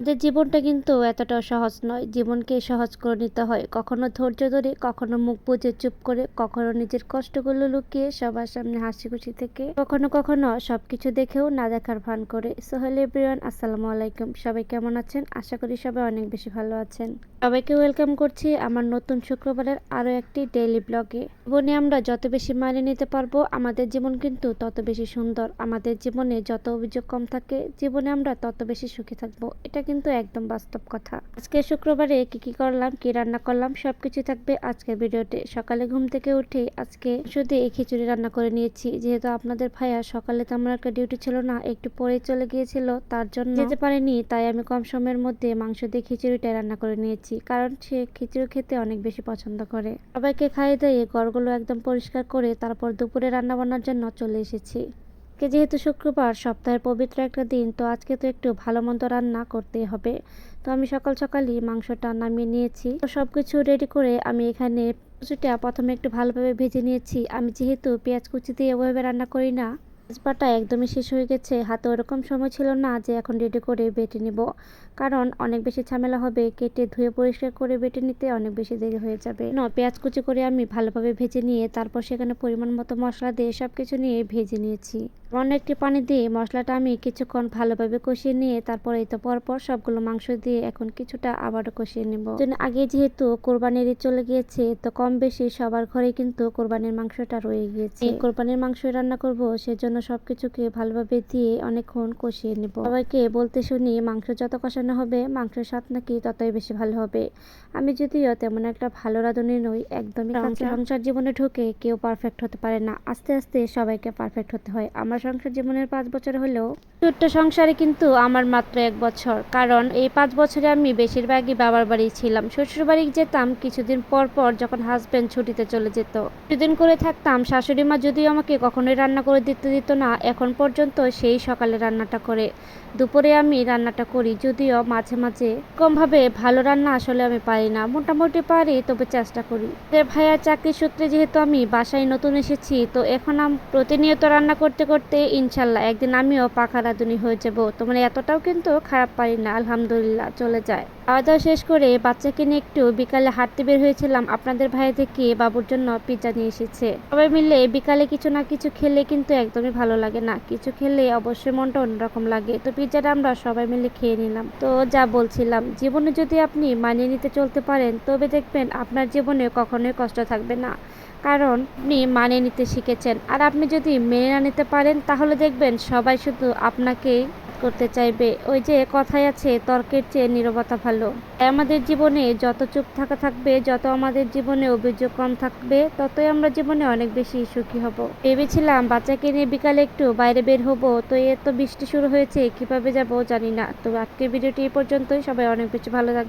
যে জীবনটা কিন্তু এতটাও সহজ নয়। জীবনকে সহজ করে নিতে হয়। কখনো ধৈর্য ধরে, কখনো মুখ বুঝে চুপ করে, কখনো নিজের কষ্টগুলো লুকিয়ে সবার সামনে হাসি খুশি থেকে, কখনো কখনো সবকিছু দেখেও না দেখার ভান করে। সোহেল এভরিওয়ান আসসালামু আলাইকুম। সবাই কেমন আছেন? আশা করি সবাই অনেক বেশি ভালো আছেন। সবাইকে ওয়েলকাম করছি আমার নতুন শুক্রবারের আরও একটি ডেইলি ব্লগে জীবনে আমরা যত বেশি মানিয়ে নিতে পারব, আমাদের জীবন কিন্তু তত বেশি সুন্দর। আমাদের জীবনে যত অভিযোগ কম থাকে, জীবনে আমরা তত বেশি সুখী থাকব। এটা কিন্তু একদম বাস্তব কথা। আজকে শুক্রবারে কি কি করলাম, কি রান্না করলাম সব কিছু থাকবে আজকের ভিডিওতে। সকালে ঘুম থেকে উঠে আজকে শুধু এই খিচুড়ি রান্না করে নিয়েছি। যেহেতু আপনাদের ভাইয়া সকালে তেমন একটা ডিউটি ছিল না, একটু পরে চলে গিয়েছিল, তার জন্য যেতে পারেনি, তাই আমি কম সময়ের মধ্যে মাংস দিয়ে খিচুড়িটা রান্না করে নিয়েছি। কারণ সে খিচুড়ি খেতে অনেক বেশি পছন্দ করে। সবাইকে খাইয়ে দিয়ে ঘরগুলো একদম পরিষ্কার করে তারপর দুপুরে রান্না বান্নার জন্য চলে এসেছি। আজকে যেহেতু শুক্রবার, সপ্তাহের পবিত্র একটা দিন, তো আজকে তো একটু ভালো মন্দ রান্না করতেই হবে। তো আমি সকাল সকালই মাংসটা নামিয়ে নিয়েছি। তো সব কিছু রেডি করে আমি এখানে কচুটা প্রথমে একটু ভালোভাবে ভেজে নিয়েছি। আমি যেহেতু পেঁয়াজ কুচি দিয়ে ওভাবে রান্না করি না পেঁয়াজপাটা একদমই শেষ হয়ে গেছে। হাতে ওরকম সময় ছিল না যে এখন রেডি করে বেটে নেব। কারণ অনেক বেশি ঝামেলা হবে, কেটে ধুয়ে পরিষ্কার করে বেটে নিতে অনেক বেশি দেরি হয়ে যাবে। ন, পেঁয়াজ কুচি করে আমি ভালোভাবে ভেজে নিয়ে তারপর সেখানে পরিমাণ মতো মশলা দিয়ে সব কিছু নিয়ে ভেজে নিয়েছি। অন্য একটি পানি দিয়ে মশলাটা আমি কিছুক্ষণ ভালোভাবে কষিয়ে নিয়ে তারপরে এই তো পরপর সবগুলো মাংস দিয়ে এখন কিছুটা আবারও কষিয়ে নেব। আগে যেহেতু কোরবানির চলে গিয়েছে তো কম বেশি সবার ঘরে কিন্তু কোরবানির মাংসটা রয়ে গিয়েছে। এই কোরবানির মাংস রান্না করব সেজন্য সবকিছুকে ভালোভাবে দিয়ে অনেকক্ষণ কষিয়ে নেব। সবাইকে বলতে শুনি মাংস যত কষানো হবে মাংসের স্বাদ নাকি ততই বেশি ভালো হবে। আমি যদিও তেমন একটা ভালো রাঁধুনি নই একদমই সংসার জীবনে ঢুকে কেউ পারফেক্ট হতে পারে না। আস্তে আস্তে সবাইকে পারফেক্ট হতে হয়। আমার সংসার জীবনের পাঁচ বছর হলেও ছোট্ট সংসারে কিন্তু আমার মাত্র এক বছর। কারণ এই পাঁচ বছরে আমি বেশিরভাগই বাবার বাড়ি ছিলাম। শ্বশুর বাড়ি যেতাম, কিছুদিন পর পর যখন হাজব্যান্ড ছুটিতে চলে যেত। কিছুদিন করে থাকতাম, শাশুড়ি মা যদিও আমাকে কখনোই রান্না করে দিতে দিত না, এখন পর্যন্ত সেই সকালে রান্নাটা করে। দুপুরে আমি রান্নাটা করি, যদিও মাঝে মাঝে কমভাবে ভালো রান্না আসলে আমি পারি না। মোটামুটি পারি, তবে চেষ্টা করি। ভাইয়া চাকরি সূত্রে যেহেতু আমি বাসায় নতুন এসেছি, তো এখন আমি প্রতিনিয়ত রান্না করতে করতে ইনশাল্লাহ, একদিন আমিও পাখা রাঁধুনি হয়ে যাব। তো মানে এতটাও কিন্তু খারাপ পারি না, আলহামদুলিল্লাহ, চলে যায়। খাওয়া দাওয়া শেষ করে বাচ্চাকে নিয়ে একটু বিকালে হাঁটতে বের হয়েছিলাম। আপনাদের ভাই থেকে বাবুর জন্য পিৎজা নিয়ে এসেছে? সবাই মিলে বিকালে কিছু না কিছু খেলে কিন্তু একদমই ভালো লাগে না। কিছু খেলে অবশ্যই মনটা অন্যরকম লাগে। তো পিৎজাটা আমরা সবাই মিলে খেয়ে নিলাম। তো যা বলছিলাম, জীবনে যদি আপনি মানিয়ে নিতে চলতে পারেন, তবে দেখবেন আপনার জীবনে কখনোই কষ্ট থাকবে না। কারণ আপনি মানিয়ে নিতে শিখেছেন। আর আপনি যদি মেনে না নিতে পারেন, তাহলে দেখবেন সবাই শুধু আপনাকেই করতে চাইবে। ওই যে কথাই আছে, তর্কের চেয়ে নীরবতা ভালো। আমাদের জীবনে যত চুপ থাকা থাকবে, যত আমাদের জীবনে অভিযোগ কম থাকবে, ততই আমরা জীবনে অনেক বেশি সুখী হব। ভেবেছিলাম বাচ্চাকে নিয়ে বিকালে একটু বাইরে বের হব, তো এ তো বৃষ্টি শুরু হয়েছে, কীভাবে যাব জানি না। তো আজকের ভিডিওটি এই পর্যন্তই। সবাই অনেক বেশি ভালো থাকবে